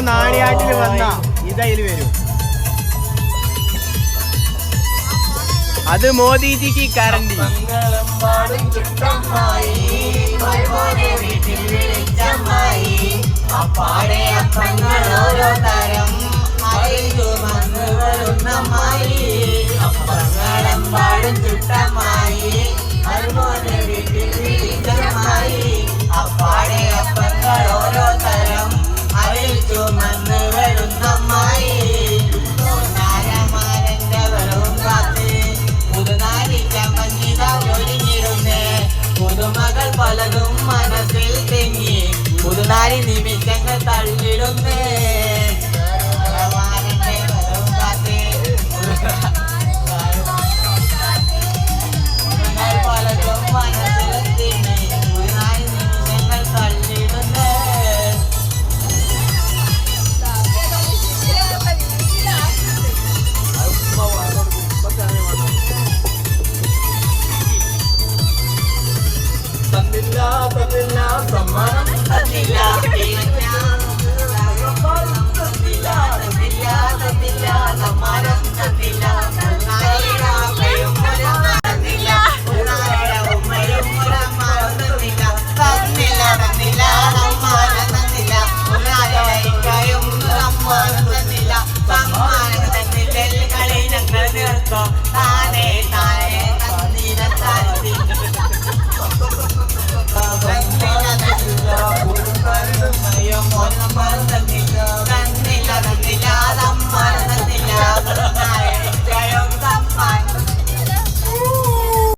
നാണിയാട്ടിൽ വന്ന. ഇതയിൽ വരും. അത് മോദിജിക്ക് കരണ്ടി അപ്പാടെ അപ്പങ്ങൾ ഓരോ തരം. അറിയിച്ചു വന്ന് പുതുമകൾ പലതും മനസ്സിൽ തെങ്ങി. പുതുനാരി നിമിഷങ്ങൾ തള്ളിടുന്നേ. പതില്ല പതില്ല സമ്മാനം തന്നില്ല സമ്മാനം തന്നില്ല കളി ഞങ്ങൾ നിർത്തോ താനേ താനേ തന്നിര താഴ്ത്തി